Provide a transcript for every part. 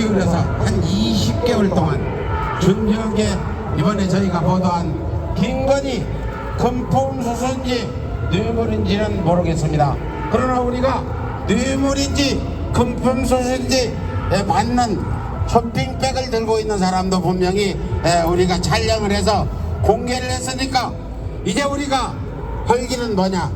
기울여서 한 20개월 동안 준비하게 이번에 저희가 보도한 김건희 금품 수수인지 뇌물인지는 모르겠습니다. 그러나 우리가 뇌물인지 금품 수수인지 에, 받는 쇼핑백을 들고 있는 사람도 분명히 에, 우리가 촬영을 해서 공개를 했으니까 이제 우리가 할 길은 뭐냐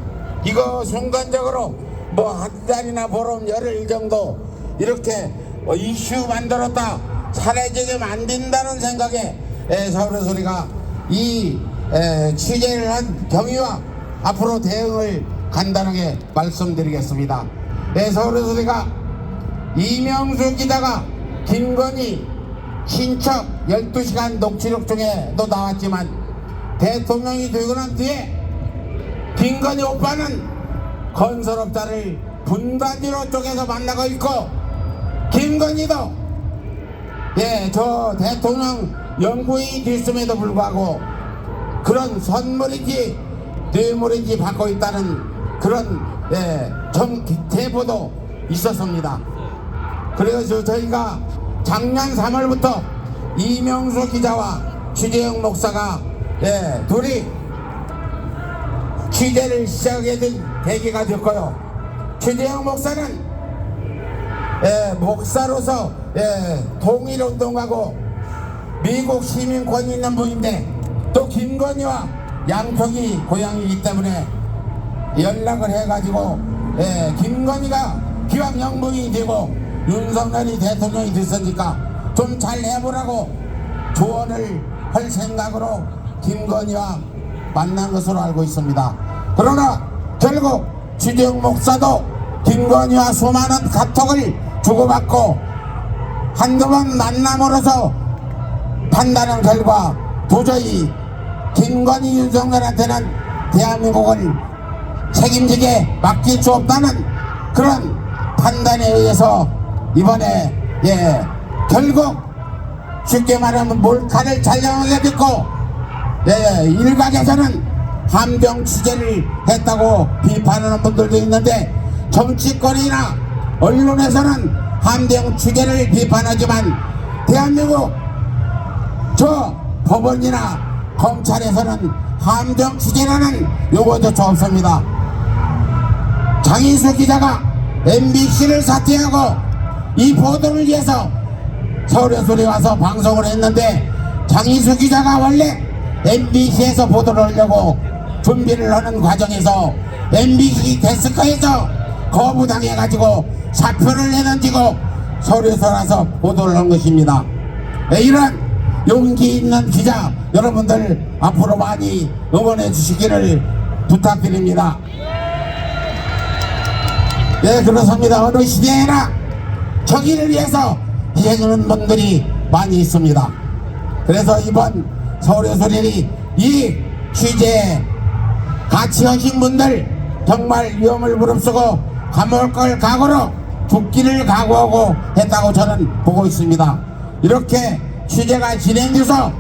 이거 순간적으로 뭐 한 달이나 보름 열흘 정도 이렇게 어, 이슈 만들었다 사라지게 만든다는 생각에 에, 서울의 소리가 이 에, 취재를 한 경위와 앞으로 대응을 간단하게 말씀드리겠습니다. 에, 서울의 소리가 이명수 기자가 김건희 친척 12시간 녹취록 중에도 나왔지만 대통령이 되고 난 뒤에 김건희 오빠는 건설업자를 분단위로 쪼개서 만나고 있고 김건희도 예 저 대통령 연구인이 됐음에도 불구하고 그런 선물인지 뇌물인지 받고 있다는 그런 예, 정 대보도 있었습니다. 그래서 저희가 작년 3월부터 이명수 기자와 취재영 목사가 예, 둘이 취재를 시작하게 된 계기가 됐고요. 취재영 목사는 예, 목사로서 예, 통일운동하고 미국 시민권이 있는 분인데 또 김건희와 양평이 고향이기 때문에 연락을 해가지고 예, 김건희가 기왕 영부인이 되고 윤석열이 대통령이 됐으니까 좀 잘 해보라고 조언을 할 생각으로 김건희와 만난 것으로 알고 있습니다. 그러나 결국 주정 목사도 김건희와 수많은 카톡을 주고받고 한두 번 만남으로서 판단한 결과 도저히 김건희 윤석열한테는 대한민국을 책임지게 맡길 수 없다는 그런 판단에 의해서 이번에 예 결국 쉽게 말하면 몰카를 촬영하게 됐고 예 일각에서는 함정 취재를 했다고 비판하는 분들도 있는데 정치권이나 언론에서는 함정 취재를 비판하지만 대한민국 저 법원이나 검찰에서는 함정 취재라는 용어조차 없습니다. 장인수 기자가 MBC를 사퇴하고 이 보도를 위해서 서울에서리 와서 방송을 했는데 장인수 기자가 원래 MBC에서 보도를 하려고 준비를 하는 과정에서 MBC 데스크에서 거부당해가지고 사표를 내던지고 서울에서 와서 보도를 한 것입니다. 네, 이런 용기 있는 기자 여러분들 앞으로 많이 응원해 주시기를 부탁드립니다. 예, 그렇습니다. 어느 시대에나 정의를 위해서 희생하는 분들이 많이 있습니다. 그래서 이번 서울의 소리이 이 취재에 같이 하신 분들 정말 위험을 무릅쓰고 감옥 걸 각오로 죽기를 각오하고 했다고 저는 보고 있습니다. 이렇게 취재가 진행돼서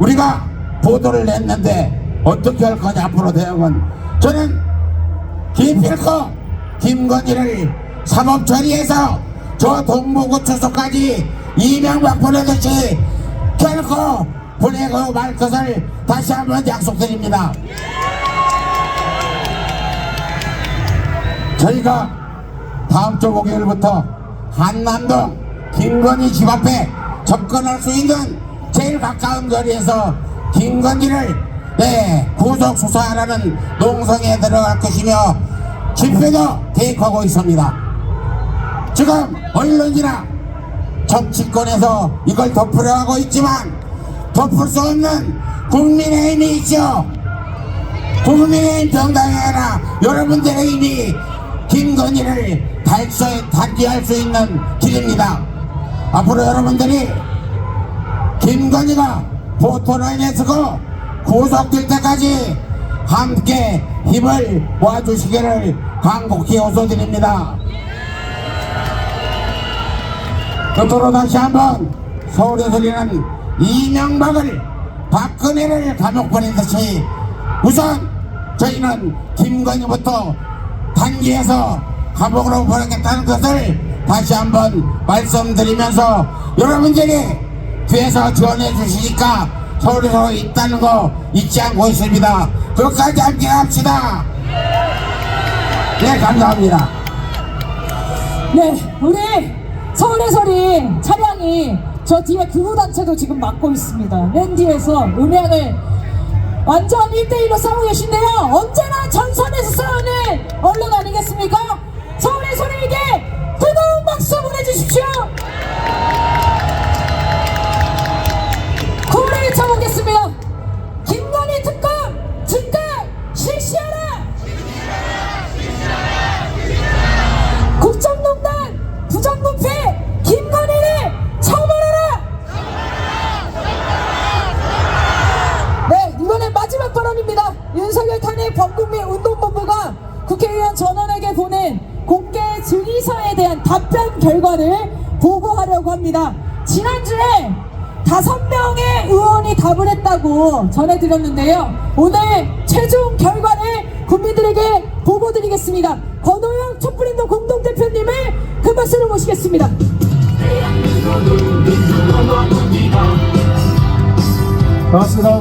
우리가 보도를 했는데 어떻게 할 거냐 앞으로 대응은 저는 기필코 김건희를 사법 처리해서 저 동부구치소까지 이명박 보내듯이 결코 보내고 말 것을 다시 한번 약속드립니다. 저희가 다음 주 목요일부터 한남동 김건희 집 앞에 접근할 수 있는 제일 가까운 거리에서 김건희를 네, 구속 수사하라는 농성에 들어갈 것이며 집회도 계획하고 있습니다. 지금 언론이나 정치권에서 이걸 덮으려 하고 있지만 덮을 수 없는 국민의힘이 있죠. 국민의힘 정당이 아니라 여러분들의 힘이 김건희를 달성에 단기할 수 있는 길입니다. 앞으로 여러분들이 김건희가 보토라인에 서고 구속될 때까지 함께 힘을 모아주시기를 간곡히 호소드립니다. 끝으로 다시 한번 서울의 소리는 이명박을 박근혜를 감옥 보내듯이 우선 저희는 김건희부터 단기에서 감옥으로 보내겠다는 것을 다시 한번 말씀드리면서 여러분들이 뒤에서 지원해 주시니까 서울에서 있다는 거 잊지 않고 있습니다. 끝까지 함께 합시다. 네, 감사합니다. 네, 우리 서울의 소리 차량이 저 뒤에 구호단체도 지금 막고 있습니다. 맨 뒤에서 음향을 완전 1대1로 싸우고 계신데요. 언제나 전선에서 싸우는 언론 아니겠습니까? 서울의 소리에게 뜨거운 박수 보내주십시오. 지난주에 다섯 명의 의원이 답을 했다고 전해드렸는데요. 오늘 최종 결과를 국민들에게 보고드리겠습니다. 권호영 촛불인도 공동대표님을 큰 박수로 모시겠습니다. 반갑습니다.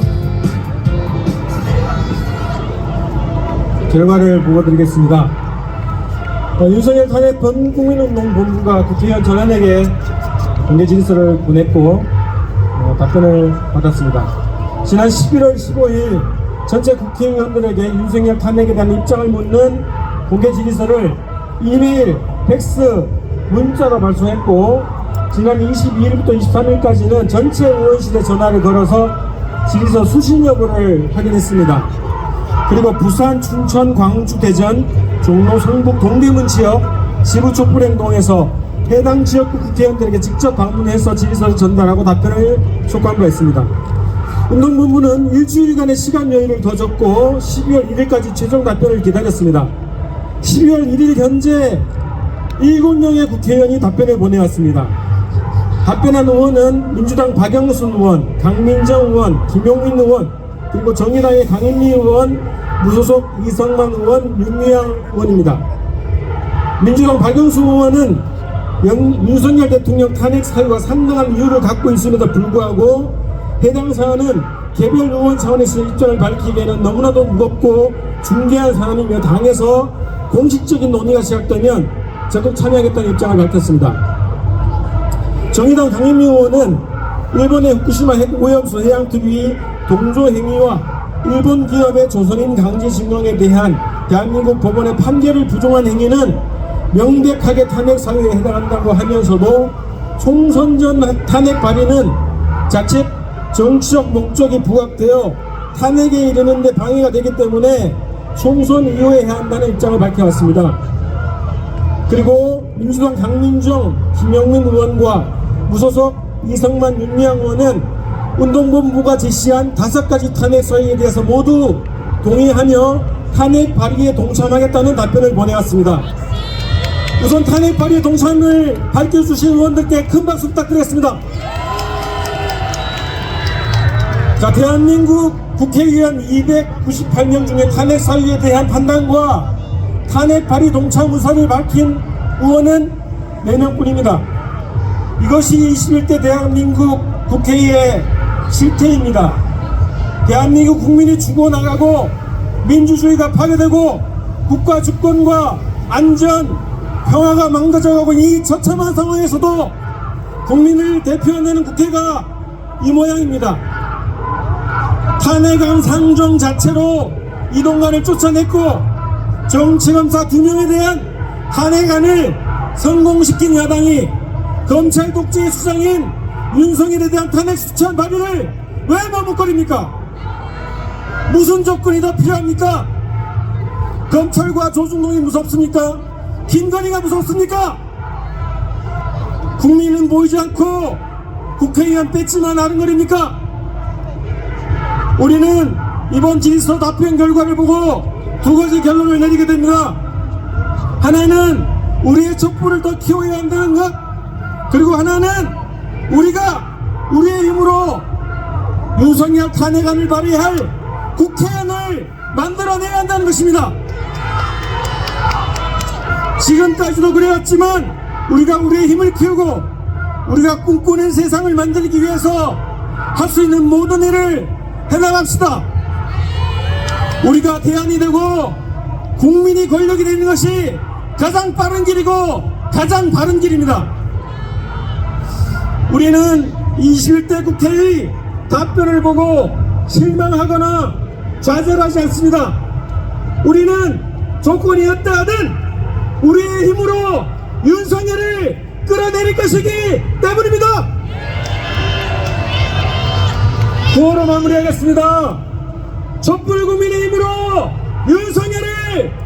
결과를 보고드리겠습니다. 어, 윤석열 탄핵 범국민운동본부가 국회의원 전원에게 공개 질서를 보냈고 어, 답변을 받았습니다. 지난 11월 15일 전체 국회의원들에게 윤석열 탄핵에 대한 입장을 묻는 공개 질서를 이메일, 팩스, 문자로 발송했고 지난 22일부터 23일까지는 전체 의원실에 전화를 걸어서 질서 수신 여부를 확인했습니다. 그리고 부산, 춘천, 광주, 대전, 종로, 성북, 동대문 지역 지부 촛불 행동에서 해당 지역구 국회의원들에게 직접 방문해서 질서를 전달하고 답변을 촉구한 바 있습니다. 운동본부는 일주일간의 시간 여유를 더 줬고 12월 1일까지 최종 답변을 기다렸습니다. 12월 1일 현재 7명의 국회의원이 답변을 보내왔습니다. 답변한 의원은 민주당 박영순 의원, 강민정 의원, 김용민 의원, 그리고 정의당의 강인미 의원, 무소속 이성만 의원, 윤미향 의원입니다. 민주당 박영수 의원은 영- 윤석열 대통령 탄핵 사유가 상당한 이유를 갖고 있음에도 불구하고 해당 사안은 개별 의원 차원에서 입장을 밝히기에는 너무나도 무겁고 중대한 사안이며 당에서 공식적인 논의가 시작되면 적극 참여하겠다는 입장을 밝혔습니다. 정의당 강인미 의원은 일본의 후쿠시마 핵 오염수 해양 투기 동조 행위와 일본 기업의 조선인 강제 징용에 대한 대한민국 법원의 판결을 부정한 행위는 명백하게 탄핵 사유에 해당한다고 하면서도 총선 전 탄핵 발의는 자칫 정치적 목적이 부각되어 탄핵에 이르는데 방해가 되기 때문에 총선 이후에 해야 한다는 입장을 밝혀왔습니다. 그리고 민주당 강민정, 김영민 의원과 무소속 이성만 윤미향 의원은 운동본부가 제시한 다섯 가지 탄핵 사유에 대해서 모두 동의하며 탄핵 발의에 동참하겠다는 답변을 보내왔습니다. 우선 탄핵 발의에 동참을 밝혀주신 의원들께 큰 박수 부탁드리겠습니다. 자, 대한민국 국회의원 298명 중에 탄핵 사유에 대한 판단과 탄핵 발의 동참 의사를 밝힌 의원은 4명뿐입니다. 이것이 21대 대한민국 국회의 실태입니다. 대한민국 국민이 죽어나가고 민주주의가 파괴되고 국가 주권과 안전, 평화가 망가져가고 이 처참한 상황에서도 국민을 대표하는 국회가 이 모양입니다. 탄핵안 상정 자체로 이동관을 쫓아냈고 정치검사 두 명에 대한 탄핵안을 성공시킨 야당이 검찰 독재의 수장인 윤석열에 대한 탄핵 수찬 발의를 왜 머뭇거립니까? 무슨 조건이 더 필요합니까? 검찰과 조중동이 무섭습니까? 김건희가 무섭습니까? 국민은 보이지 않고 국회의원 뺏지만 아른거립니까? 우리는 이번 질서 답변 결과를 보고 두 가지 결론을 내리게 됩니다. 하나는 우리의 촛불을 더 키워야 한다는 것, 그리고 하나는 우리가 우리의 힘으로 윤석열 탄핵안을 발의할 국회의원을 만들어내야 한다는 것입니다. 지금까지도 그래왔지만 우리가 우리의 힘을 키우고 우리가 꿈꾸는 세상을 만들기 위해서 할 수 있는 모든 일을 해나갑시다. 우리가 대안이 되고 국민이 권력이 되는 것이 가장 빠른 길이고 가장 바른 길입니다. 우리는 21대 국회의 답변을 보고 실망하거나 좌절하지 않습니다. 우리는 조건이 어떠하든 우리의 힘으로 윤석열을 끌어내릴 것이기 때문입니다. 구호로 마무리하겠습니다. 촛불 국민의 힘으로 윤석열을